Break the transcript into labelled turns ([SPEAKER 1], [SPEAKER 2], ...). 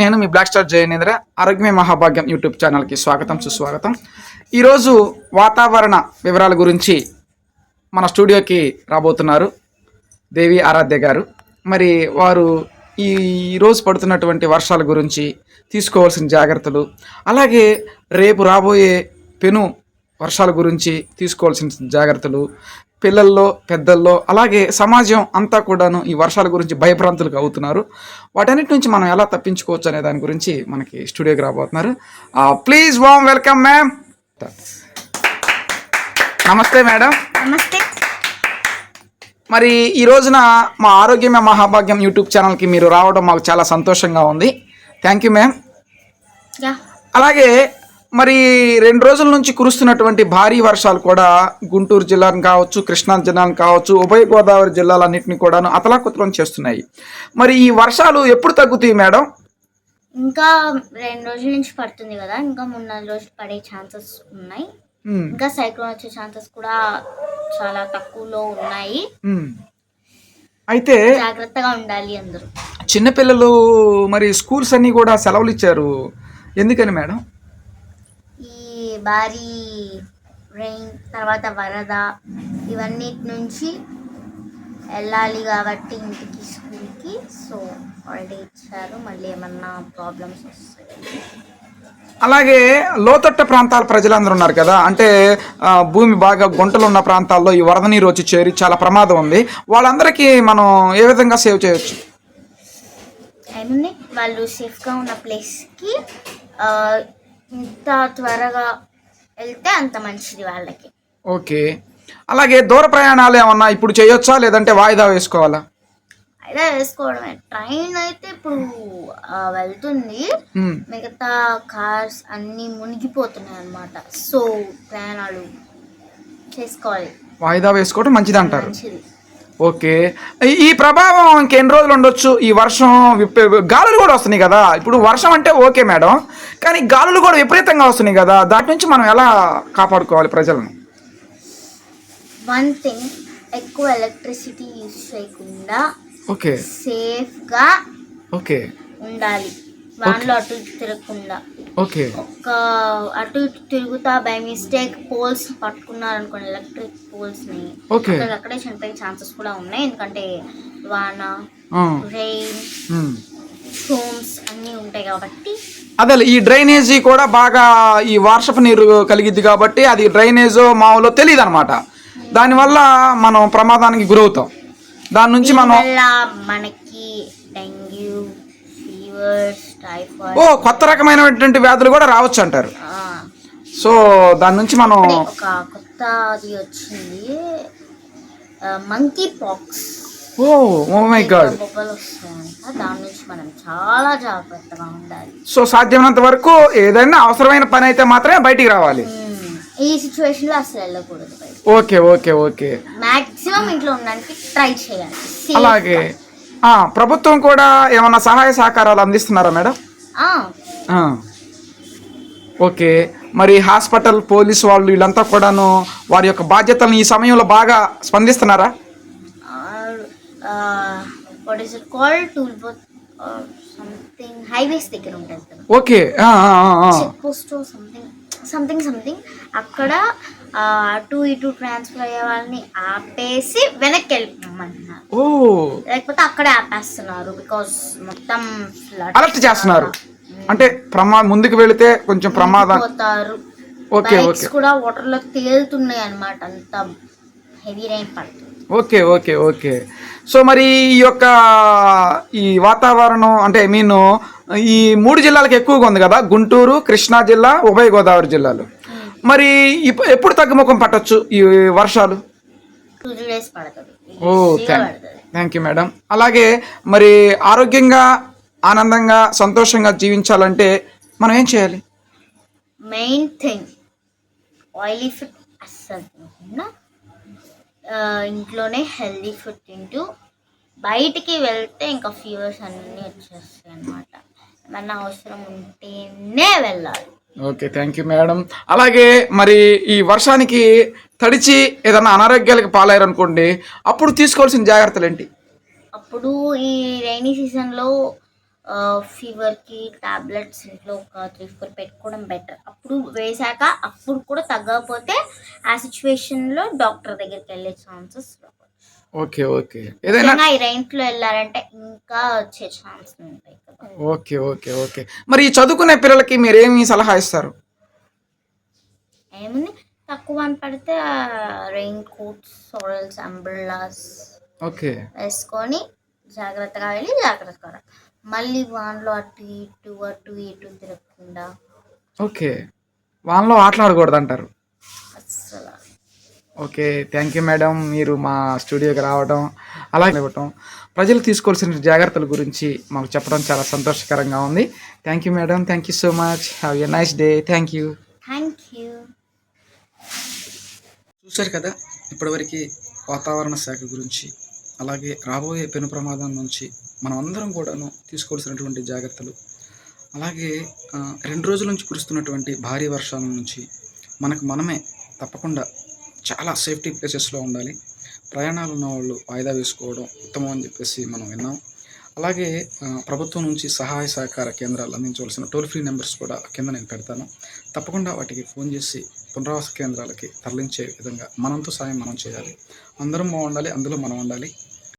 [SPEAKER 1] నేను మీ black star జయనేంద్ర ఆరోగ్యమే మహాభాగ్యం యూట్యూబ్ ఛానల్కి స్వాగతం సుస్వాగతం. ఈరోజు వాతావరణ వివరాల గురించి మన స్టూడియోకి రాబోతున్నారు దేవి ఆరాధ్య గారు. మరి వారు ఈ రోజు పడుతున్నటువంటి వర్షాల గురించి తీసుకోవాల్సిన జాగ్రత్తలు అలాగే రేపు రాబోయే పెను వర్షాల గురించి తీసుకోవాల్సిన జాగ్రత్తలు పిల్లల్లో పెద్దల్లో అలాగే సమాజం అంతా కూడాను ఈ వర్షాల గురించి భయభ్రాంతులకు అవుతున్నారు. వాటన్నిటి నుంచి మనం ఎలా తప్పించుకోవచ్చు అనే దాని గురించి మనకి స్టూడియోకి రాబోతున్నారు. ప్లీజ్ వామ్ వెల్కమ్ మ్యామ్ నమస్తే మేడం.
[SPEAKER 2] నమస్తే.
[SPEAKER 1] మరి ఈ రోజున మా ఆరోగ్యమే మహాభాగ్యం యూట్యూబ్ ఛానల్కి మీరు రావడం మాకు చాలా సంతోషంగా ఉంది. Thank you. మ్యామ్ అలాగే మరి రెండు రోజుల నుంచి కురుస్తున్నటువంటి భారీ వర్షాలు కూడా గుంటూరు జిల్లాను కావచ్చు కృష్ణా జిల్లాను కావచ్చు ఉభయ గోదావరి జిల్లాలన్నింటినీ కూడాను అతలాకుతలం చేస్తున్నాయి. మరి ఈ వర్షాలు ఎప్పుడు తగ్గుతాయి మేడం?
[SPEAKER 2] ఇంకా రెండు రోజుల నుంచి పడుతుంది కదా ఇంకా మూడు నాలుగు రోజులు పడే ఛాన్సెస్ ఉన్నాయి. ఇంకా సైక్లోన్ వచ్చే ఛాన్సెస్ కూడా చాలా తక్కువలో ఉన్నాయి.
[SPEAKER 1] అయితే
[SPEAKER 2] జాగ్రత్తగా ఉండాలి అందరూ.
[SPEAKER 1] చిన్నపిల్లలు మరి స్కూల్స్ అన్నీ కూడా సెలవులు ఇచ్చారు. ఎందుకని మేడం?
[SPEAKER 2] భారీ రెయిన్ తర్వాత వరద ఇవన్నీ నుంచి వెళ్ళాలి కాబట్టి ఇంటికి స్కూల్కి. సో హాలిడే ఇచ్చారు. మళ్ళీ ఏమన్నా ప్రాబ్లమ్స్ వస్తాయి?
[SPEAKER 1] అలాగే లోతట్ట ప్రాంతాల ప్రజలందరూ ఉన్నారు కదా. అంటే భూమి బాగా గుంటలు ఉన్న ప్రాంతాల్లో ఈ వరద నీరు వచ్చి చేరి చాలా ప్రమాదం ఉంది. వాళ్ళందరికీ మనం ఏ విధంగా సేవ్ చేయొచ్చు?
[SPEAKER 2] వాళ్ళు సేఫ్గా ఉన్న ప్లేస్కి ఇంత త్వరగా వెళ్తే అంత మంచిది వాళ్ళకి.
[SPEAKER 1] ఓకే. అలాగే దూర ప్రయాణాలు ఏమన్నా ఇప్పుడు చేయొచ్చా? లేదంటే వాయిదా వేసుకోవాలా?
[SPEAKER 2] అయితే వేసుకోవడమే. ట్రైన్ అయితే ఇప్పుడు ఆ, వెళ్తుంది.
[SPEAKER 1] మ్మ్.
[SPEAKER 2] మిగతా కార్స్ అన్నీ మునిగిపోతున్నాయి అన్నమాట. సో ప్రయాణాలు చేసుకోవాలి.
[SPEAKER 1] వాయిదా వేసుకోవడం మంచిది అంటారు
[SPEAKER 2] మంచిది.
[SPEAKER 1] ఓకే. ఈ- ప్రభావం ఇంకెన్ని రోజులు ఉండొచ్చు? ఈ వర్షం గాలులు కూడా వస్తున్నాయి కదా. ఇప్పుడు వర్షం అంటే ఓకే మేడం. కానీ గాలులు కూడా విపరీతంగా వస్తున్నాయి కదా. దాటి నుంచి మనం ఎలా కాపాడుకోవాలి ప్రజలను?
[SPEAKER 2] వన్ థింగ్ ఎక్కువ ఎలక్ట్రిసిటీ యూజ్ చేయకుండా
[SPEAKER 1] ఓకే.
[SPEAKER 2] సేఫ్గా
[SPEAKER 1] ఓకే.
[SPEAKER 2] ఉండాలి. వాన్లో అటు తిరగకుండా.
[SPEAKER 1] ఓకే.
[SPEAKER 2] ఒక అటు ఇటు తిరుగుతా బై మిస్టేక్ పోల్స్ పట్టుకున్నారు అనుకోండి ఎలక్ట్రిక్ పోల్స్ని.
[SPEAKER 1] ఓకే.
[SPEAKER 2] అక్కడే చనిపోయే ఛాన్సెస్ కూడా ఉన్నాయి. ఎందుకంటే వాన రెయిన్
[SPEAKER 1] ఉమ్.
[SPEAKER 2] స్టోమ్స్ అన్నీ ఉంటాయి కాబట్టి.
[SPEAKER 1] అదే ఈ డ్రైనేజీ కూడా బాగా ఈ వర్షపు నీరు కలిగిద్ది కాబట్టి అది డ్రైనేజ్ మామూలు తెలియదు అనమాట దానివల్ల మనం ప్రమాదానికి గురవుతాం. దాని నుంచి మనం
[SPEAKER 2] మనకి డెంగ్యూ ఫీవర్స్ టైఫాయిడ్.
[SPEAKER 1] ఓ కొత్త రకమైనటువంటి వ్యాధులు కూడా రావచ్చు అంటారు. సో దాని నుంచి మనం
[SPEAKER 2] ఒక కొత్తది వచ్చింది. Monkeypox
[SPEAKER 1] oh oh my god.
[SPEAKER 2] దాని నుంచి మనం చాలా జాగ్రత్తగా ఉండాలి.
[SPEAKER 1] సో సాధ్యమైనంత వరకు ఏదైనా అవసరమైన పని అయితే మాత్రమే బయటికి రావాలి.
[SPEAKER 2] ఈ సిచ్యువేషన్లో అసలు వెళ్ళకూడదు
[SPEAKER 1] ఓకే ఓకే ఓకే.
[SPEAKER 2] మాక్సిమం ఇంట్లో ఉండడానికి ట్రై చేయాలి.
[SPEAKER 1] అలాగే. ప్రభుత్వం కూడా ఏమన్నా సహాయ సహకారాలు అందిస్తున్నారా మేడం. ఓకే. మరి హాస్పిటల్ పోలీస్ వాళ్ళు వీళ్ళంతా కూడాను వారి యొక్క బాధ్యతలను ఈ సమయంలో బాగా స్పందిస్తున్నారా? ఓకే.
[SPEAKER 2] సంథింగ్ సంథింగ్ సంథింగ్ అక్కడ అటు ఇటు ట్రాన్స్ఫర్ అయ్యే వాళ్ళని ఆపేసి వెనక్కి వెళ్ళిపోమంటున్నారు
[SPEAKER 1] ఓ.
[SPEAKER 2] లేకపోతే అక్కడే ఆపేస్తున్నారు బికాస్ మొత్తం
[SPEAKER 1] అలర్ట్ చేస్తున్నారు. అంటే ప్రమా ముందుకు వెళితే కొంచెం ప్రమాదం.
[SPEAKER 2] పోతారు.
[SPEAKER 1] Okay okay.
[SPEAKER 2] కూడా వాటర్లో తేలుతున్నాయి అన్నమాట. అంత హెవీ రైన్ పడుతుంది.
[SPEAKER 1] Okay okay okay. సో మరి ఈ యొక్క ఈ వాతావరణం అంటే ఐ మీన్ ఈ మూడు జిల్లాలకు ఎక్కువగా ఉంది కదా గుంటూరు కృష్ణా జిల్లా ఉభయ గోదావరి జిల్లాలు. మరి ఎప్పుడు తగ్గుముఖం పట్టొచ్చు ఈ వర్షాలు? Oh thank thank you madam. అలాగే మరి ఆరోగ్యంగా ఆనందంగా సంతోషంగా జీవించాలంటే మనం ఏం చేయాలి?
[SPEAKER 2] మెయిన్ థింగ్ ఆయిలీ ఫుడ్ అస్సలు ఇంట్లోనే హెల్దీ ఫుడ్ తింటూ బయటికి వెళ్తే ఇంకా ఫీవర్స్ అన్నీ వచ్చేస్తాయి అన్నమాట. ఏమన్నా అవసరం ఉంటేనే వెళ్ళాలి.
[SPEAKER 1] ఓకే థ్యాంక్ యూ మేడం అలాగే మరి ఈ వర్షానికి తడిచి ఏదైనా అనారోగ్యాలకు పాలయ్యారనుకోండి అప్పుడు తీసుకోవాల్సిన జాగ్రత్తలు ఏంటి?
[SPEAKER 2] అప్పుడు ఈ రైనీ సీజన్లో ఫీవర్కి టాబ్లెట్స్ ఇంట్లో ఒక త్రీ ఫోర్ పెట్టుకోవడం బెటర్ అప్పుడు వేసాక అప్పుడు కూడా తగ్గకపోతే ఆ సిచ్యువేషన్లో డాక్టర్ దగ్గరికి వెళ్ళే ఛాన్సెస్
[SPEAKER 1] ఓకే ఓకే. ఏదైనా
[SPEAKER 2] ఈ రైంట్లో వెళ్ళారంటే ఇంకా వచ్చే ఛాన్స్ ఉంటాయి
[SPEAKER 1] ఓకే ఓకే ఓకే. మరి ఈ చదువుకునే పిల్లలకి మీరేమి సలహా ఇస్తారు?
[SPEAKER 2] ఏముంది? తక్కువ అని పడితే రెయిన్ కోట్స్ సారల్స్ అంబ్రెల్లాస్
[SPEAKER 1] ఓకే.
[SPEAKER 2] వేసుకొని జాగ్రత్తగా వెళ్ళి జాగ్రత్తగా రా. మళ్ళీ వాన్లో అటు ఇటు అటు ఇటు తిరగకుండా.
[SPEAKER 1] ఓకే. వాళ్ళలో ఆటలాడకూడదు అంటారు
[SPEAKER 2] అస్సలు.
[SPEAKER 1] ఓకే. Thank you madam. మీరు మా స్టూడియోకి రావడం అలాగే ఇవ్వటం ప్రజలు తీసుకోవాల్సిన జాగ్రత్తల గురించి మాకు చెప్పడం చాలా సంతోషకరంగా ఉంది. Thank you madam. Thank you so much. Have a nice day thank you
[SPEAKER 2] thank you
[SPEAKER 1] చూశారు కదా ఇప్పటివరకు వాతావరణ శాఖ గురించి అలాగే రాబోయే పెను ప్రమాదం నుంచి మనం అందరం కూడాను తీసుకోవాల్సినటువంటి జాగ్రత్తలు. అలాగే రెండు రోజుల నుంచి కురుస్తున్నటువంటి భారీ వర్షాల నుంచి మనకు మనమే తప్పకుండా చాలా సేఫ్టీ ప్లేసెస్లో ఉండాలి. ప్రయాణాలు ఉన్న వాళ్ళు వాయిదా వేసుకోవడం ఉత్తమం అని చెప్పేసి మనం విన్నాం. అలాగే ప్రభుత్వం నుంచి సహాయ సహకార కేంద్రాలు అందించవలసిన టోల్ ఫ్రీ నెంబర్స్ కూడా కింద నేను పెడతాను. తప్పకుండా వాటికి ఫోన్ చేసి పునరావాస కేంద్రాలకి తరలించే విధంగా మనంతో సాయం మనం చేయాలి. అందరం బాగుండాలి అందులో మనం ఉండాలి.